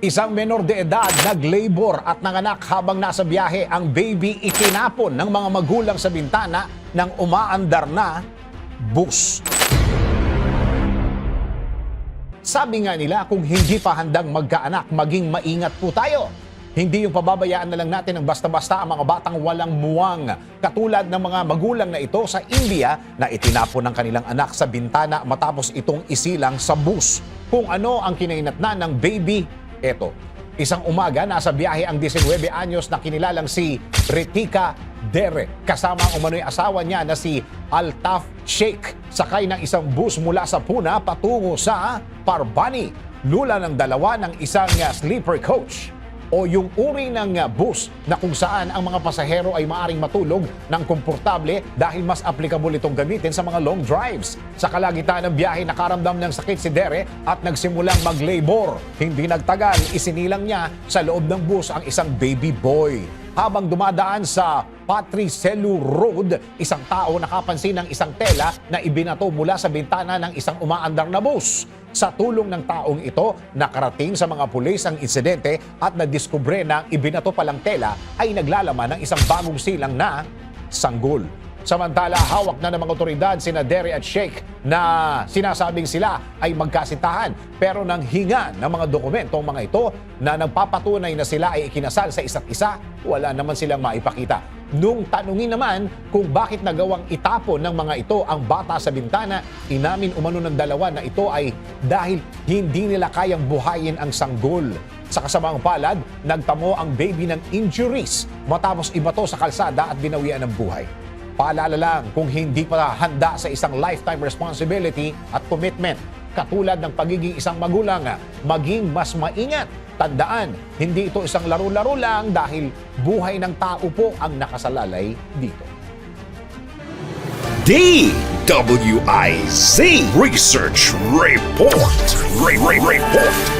Isang menor de edad nag-labor at nanganak habang nasa biyahe ang baby itinapon ng mga magulang sa bintana ng umaandar na bus. Sabi nga nila, kung hindi pa handang magkaanak, maging maingat po tayo. Hindi yung pababayaan na lang natin ng basta-basta ang mga batang walang muwang. Katulad ng mga magulang na ito sa India na itinapon ng kanilang anak sa bintana matapos itong isilang sa bus. Kung ano ang kinainatnan ng baby, eto. Isang umaga, nasa biyahe ang 19 anyos na kinilalang si Ritika Dere. Kasama ang umano'y asawa niya na si Altaf Sheikh. Sakay ng isang bus mula sa Puna patungo sa Parbani. Lula ng dalawa ng isang uh, sleeper coach o yung uri ng uh, bus na kung saan ang mga pasahero ay maaring matulog ng komportable dahil mas applicable itong gamitin sa mga long drives. Sa kalagitan ng biyahe, nakaramdam ng sakit si Dere at nagsimulang mag-labor. Hindi nagtagal, isinilang niya sa loob ng bus ang isang baby boy. Habang dumadaan sa Patricelu Road, isang tao nakapansin ng isang tela na ibinato mula sa bintana ng isang umaandar na bus. Sa tulong ng taong ito, nakarating sa mga pulis ang insidente at nadiskubre na ibinato palang tela ay naglalaman ng isang bagong silang na sanggol. Samantala, hawak na ng mga otoridad sina Derry at Sheikh na sinasabing sila ay magkasitahan pero nang hinga ng mga dokumento ang mga ito na nagpapatunay na sila ay ikinasal sa isa't isa, wala naman silang maipakita. Nung tanungin naman kung bakit nagawang itapon ng mga ito ang bata sa bintana, inamin umano ng dalawa na ito ay dahil hindi nila kayang buhayin ang sanggol. Sa kasamang palad, nagtamo ang baby ng injuries matapos ibato sa kalsada at binawian ng buhay. Paalala lang kung hindi pa handa sa isang lifetime responsibility at commitment, katulad ng pagiging isang magulang, maging mas maingat. Tandaan, hindi ito isang laro-laro lang dahil buhay ng tao po ang nakasalalay dito. DWIZ Research Report. Re- Re- Report.